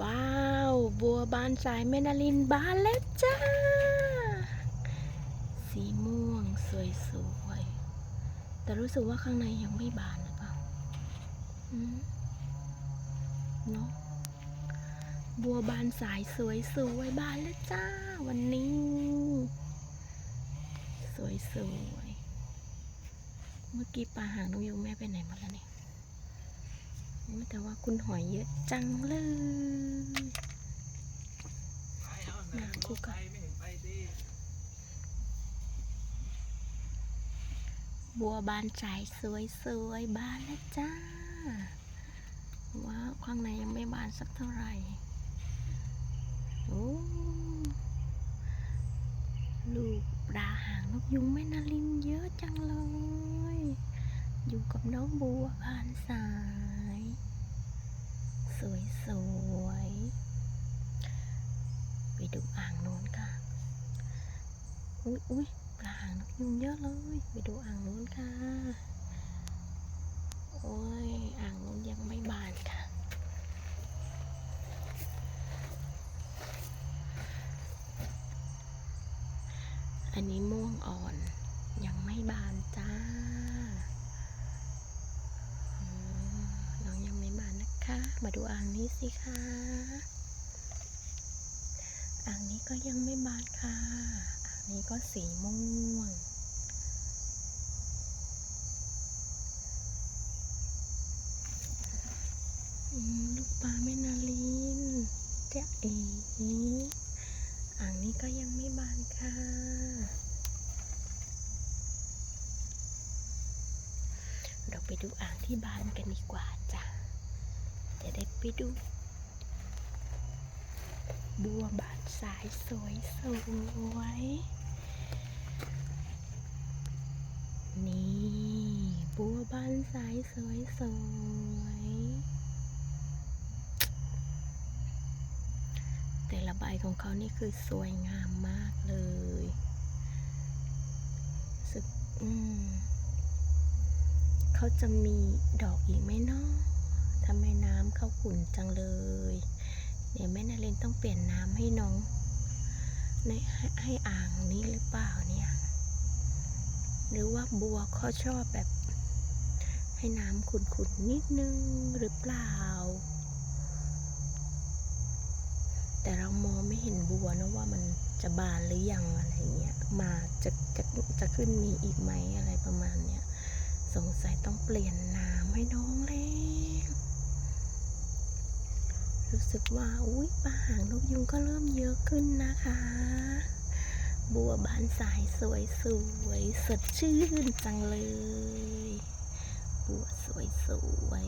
ว้าว บัวบานสายเมนาลินบานแล้วจ้า สีม่วงสวยๆ แต่รู้สึกว่าข้างในยังไม่บานหรือเปล่าเนาะบัวบานสายสวยสวยๆบานแล้วจ้า วันนี้ สวยสวยๆเมื่อกี้ปลาหางนกยูงแม่ไปไหนหมาแล้วเนี่ย แต่ว่าคุณหอยเยอะจังเลยน้ำคู่กันไม่เห็นไปสิบัวบานสายสวยสวยบานแล้วจ้า ว้าว ข้างในยังไม่บานสักเท่าไหร่ โอ้ลูกปลาหางนกยุงแม่นาลินเยอะจังเลย อยู่กับน้องบัวบานสาย สวยสวยๆ ไปดูอ่างโน้นค่ะ อุ้ยอุ้ยปลาหางนกยุงเยอะเลย ไปดูอ่างโน้นค่ะ โอ้ย อ่างโน้นยังไม่บานค่ะ อันนี้ม่วงอ่อนยังไม่บานจ้า มาดูอ่างนี้สิคะอ่างนี้ก็ยังไม่บานค่ะ อ่างนี้ก็สีม่วง ลูกปลาแม่นาลินจะเอ๋อ่างนี้ก็ยังไม่บานค่ะเราไปดูอ่างที่บานกันดีกว่าจ้ะ จะได้ไปดู บัวบานสายสวยสวยนี่ บัวบานสายสวยสวยแต่ละใบของเขานี่คือสวยงามมากเลยสึกอืมเขาจะมีดอกอีกไหมเนาะ ทำไมน้ำเข้าขุ่นจังเลย เดี๋ยวแม่นาเรนต้องเปลี่ยนน้ำให้น้องในให้ให้อ่างนี้หรือเปล่าเนี่ย หรือว่าบัวเขาชอบแบบ ให้น้ำขุ่นๆนิดนึงหรือเปล่า แต่เรามองไม่เห็นบัวนะว่ามันจะบานหรือยังอะไรเงี้ย มาจะจะจะขึ้นมีอีกไหมอะไรประมาณเนี้ย สงสัยต้องเปลี่ยนน้ำให้น้องแล้ว รู้ สึกว่าอุ้ยปลาหางนกยุงก็เริ่มเยอะขึ้นนะคะ บัวบานสายสวยสวยสดชื่นจังเลย บัวสวยสวย